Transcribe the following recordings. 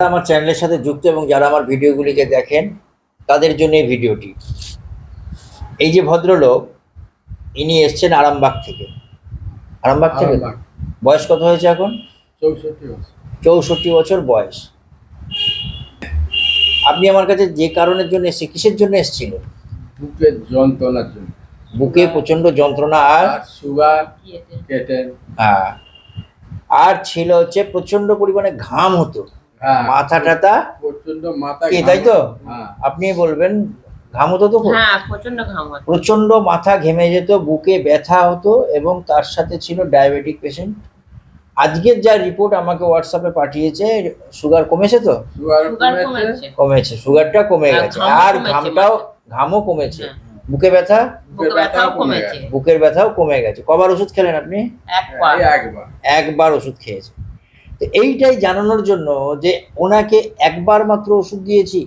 আমার চ্যানেলের সাথে যুক্ত এবং যারা আমার ভিডিওগুলিকে দেখেন তাদের জন্য এই ভিডিওটি। এই যে ভদ্রলোক ইনি এসছেন আরামবাগ থেকে। আরামবাগ থেকে? বয়স কত হয়েছে এখন? চৌষট্টি বছর। চৌষট্টি বছর বয়স। আপনি আমার কাছে যে কারণের জন্য এসছে কিসের জন্য এসেছিলেন? বুকের যন্ত্রণার জন্য। বুকে প্রচণ্ড যন্ত্রণা আর? আর সুগার হ্যাঁ, আর ছিল হচ্ছে প্রচণ্ড পরিমাণে ঘাম হতো। মাথা টাথা প্রচণ্ড মাথা কি, তাই তো? হ্যাঁ। আপনি বলবেন ঘাম হতো তো হ্যাঁ প্রচণ্ড ঘাম হয় প্রচণ্ড মাথা ঘেমে যেত বুকে ব্যথা হতো এবং তার সাথে ছিল ডায়াবেটিক পেশেন্ট আজকের যা রিপোর্ট আমাকে হোয়াটসঅ্যাপে পাঠিয়েছে সুগার কমেছে তো? কমেছে। সুগারটা কমে গেছে। আর ঘামটাও ঘামও কমেছে। হ্যাঁ। বুকে ব্যথা? ব্যথাও কমেছে। বুকের ব্যথাও কমে গেছে। কবার ওষুধ খেলেন আপনি? একবার। একবার। একবার ওষুধ খেয়েছে। তো এইটাই জানানোর জন্য যে ওনাকে একবার মাত্র ওষুধ দিয়েছি,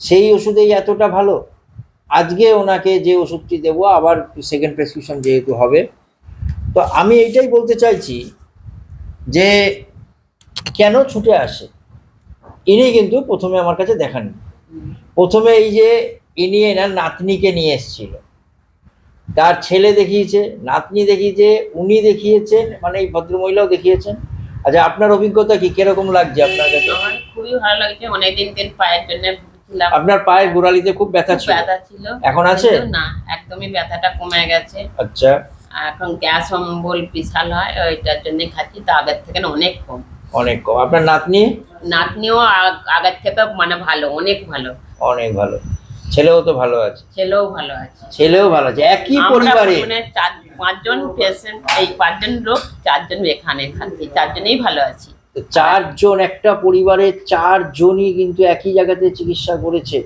সেই ওষুধেই এতটা ভালো। আজকে ওনাকে যে ওষুধটি দেবো, আবার সেকেন্ড প্রেসক্রিপশন যেহেতু হবে। তো আমি এইটাই বলতে চাইছি যে কেন ছুটে আসে? ইনি কিন্তু প্রথমে আমার কাছে দেখাননি। প্রথমে এই যে ইনি এনার নাতনিকে নিয়ে এসেছিল। তার ছেলে দেখিয়েছে, নাতনি দেখিয়েছে, উনি দেখিয়েছেন মানে এই ভদ্রমহিলাও দেখিয়েছেন। আচ্ছা আপনার অভিজ্ঞতা কি? কীরকম লাগছে আপনার কাছে? আমার খুবই ভালো লাগছে। অনেকদিন দিন পায়ের জন্য ভুগছিলাম আপনার পায়ের গোড়ালিতে খুব ব্যথা ছিল? ব্যথা ছিল। এখন আছে? না একদমই ব্যথাটা কমে গেছে। আচ্ছা। এখন গ্যাস অম্বল বিশাল হয় ওইটার জন্য খাচ্ছি। তো আগের থেকে অনেক কম। অনেক কম। আপনার নাতনি? নাতনিও আগ- আগের থেকে মানে ভালো অনেক ভালো। অনেক ভালো। ছেলেও তো ভালো আছে। ছেলেও ভালো আছে। ছেলেও ভালো আছে। একই পরিবারে মানে চার পাঁচজন পেশেন্ট এই পাঁচজন লোক চারজন এখানে থাকি চারজনেই ভালো আছি। চারজন একটা পরিবারে চারজনই কিন্তু একই জায়গাতে চিকিৎসা করেছে।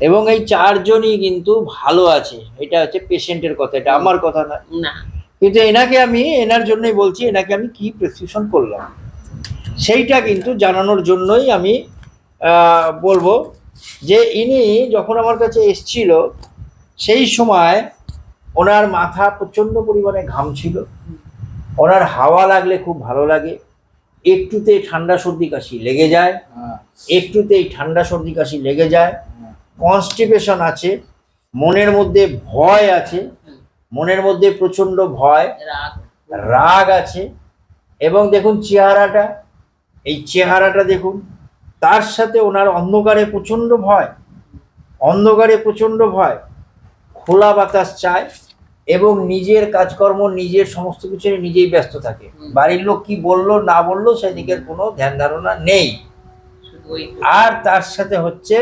এবং এই চারজনই কিন্তু ভালো আছে। এটা হচ্ছে পেশেন্টের কথা এটা আমার কথা না। না। কিন্তু এনাকে আমি এনার জন্যই বলছি এনাকে আমি কি প্রেসক্রিপশন করলাম? সেইটা কিন্তু জানানোর জন্যই আমি আহ, বলব যে ইনি যখন আমার কাছে এসছিল সেই সময় ওনার মাথা প্রচণ্ড পরিমাণে ঘাম ছিল। ওনার হাওয়া লাগলে খুব ভালো লাগে। একটুতেই ঠান্ডা সর্দি কাশি লেগে যায়। হ্যাঁ। একটুতেই ঠান্ডা সর্দি কাশি লেগে যায়। হ্যাঁ। কনস্টিপেশন আছে। মনের মধ্যে ভয় আছে। মনের মধ্যে প্রচণ্ড ভয়। রাগ আছে। এবং দেখুন চেহারাটা। এই চেহারাটা দেখুন। তার সাথে ওনার অন্ধকারে প্রচণ্ড ভয় অন্ধকারে প্রচণ্ড ভয় খোলা বাতাস চায় এবং নিজের কাজকর্ম নিজের সমস্ত কিছু নিজেই ব্যস্ত থাকে। বাড়ির লোক কি বলল না বলল সেদিকের কোনো ধ্যান ধারণা নেই। আর তার সাথে হচ্ছে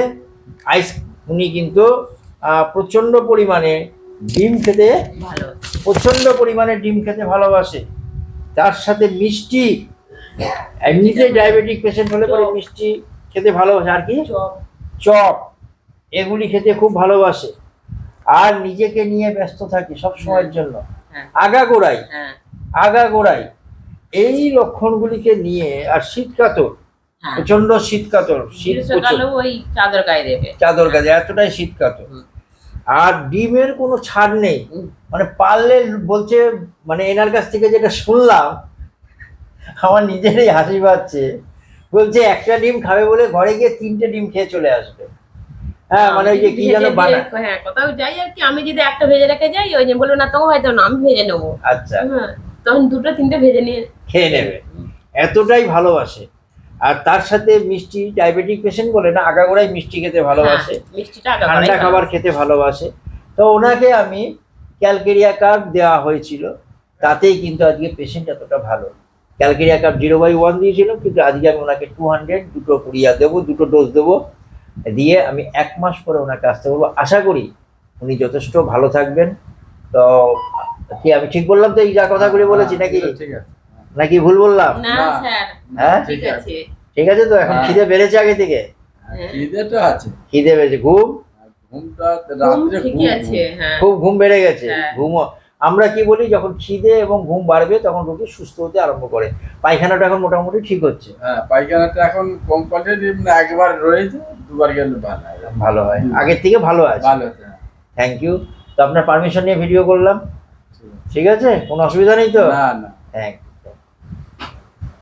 আইস উনি কিন্তু প্রচণ্ড পরিমাণে ডিম খেতে ভালো। প্রচণ্ড পরিমাণে ডিম খেতে ভালোবাসে। তার সাথে মিষ্টি এমনিতে ডায়াবেটিক পেশেন্ট হলে পরে মিষ্টি খেতে ভালোবাসে আর কি? চপ এগুলি খেতে খুব ভালোবাসে। আর নিজেকে নিয়ে ব্যস্ত থাকে সব সময়ের জন্য। হ্যাঁ। আগাগোড়াই। হ্যাঁ। আগাগোড়াই। এই লক্ষণগুলিকে নিয়ে আর শীত কাতর হ্যাঁ প্রচণ্ড শীত কাতর শীত ওই চাদর গায়ে দেবে। চাদর কাজে এতটাই শীত কাতর আর ডিমের কোনো ছাড় নেই। মানে পারলে বলছে মানে এনার কাছ থেকে যেটা শুনলাম আমার নিজেরই হাসি পাচ্ছে। বলছে একটা ডিম খাবে বলে ঘরে গিয়ে তিনটে ডিম খেয়ে চলে আসবে। হ্যাঁ মানে ওই যে কি যেন বানায় হ্যাঁ কোথাও যাই আর কি আমি যদি একটা ভেজে রেখে যাই ওই যে বলব না তোমাকে হয়তো না আমি ভেজে নেব। আচ্ছা। হ্যাঁ তখন দুটো তিনটে ভেজে নিয়ে খেয়ে নেবে। এতটাই ভালোবাসে। আর তার সাথে মিষ্টি ডায়াবেটিক পেশেন্ট বলে না আগাগোড়াই মিষ্টি খেতে ভালোবাসে। হ্যাঁ, ঠান্ডা খাবার খেতে ভালোবাসে। তো ওনাকে আমি ক্যালকেরিয়া কার্ড দেওয়া হয়েছিল। তাতেই কিন্তু আজকে পেশেন্ট এতটা ভালো। Calcarea carb zero by one দিয়েছিলাম কিন্তু আজকে আমি ওনাকে টু হান্ড্রেড দুটো কুড়িয়া দেবো দুটো ডোজ দেবো দিয়ে আমি এক মাস পরে ওনাকে আসতে বলব। আশা করি উনি যথেষ্ট ভালো থাকবেন। তো কি আমি ঠিক বললাম তো এই যা কথাগুলি বলেছি নাকি? হ্যাঁ, ঠিক আছে। নাকি ভুল বললাম। হ্যাঁ? ঠিক আছে। ঠিক আছে তো এখন হ্যাঁ। খিদে বেড়েছে আগে থেকে? হ্যাঁ, খিদে তো আছে। খিদে বেড়েছে। ঘুম? ঘুমটা রাত্রে ঠিকই আছে হ্যাঁ। খুব ঘুম বেড়ে গেছে। হ্যাঁ। আমরা কি বলি যখন খিদে এবং ঘুম বাড়বে তখন রোগী সুস্থ হতে আরম্ভ করে। পায়খানাটা এখন মোটামুটি ঠিক হচ্ছে। হ্যাঁ পায়খানাটা এখন কোম্পানির একবার রয়েছে দুবার গেলে ভালো হয়। ভালো হয়। আগের থেকে ভালো আছে। ভালো। থ্যাংক ইউ তো আপনার পারমিশন নিয়ে ভিডিও করলাম। ঠিক আছে। ঠিক আছে? কোনো অসুবিধা নেই তো? না না। থ্যাংক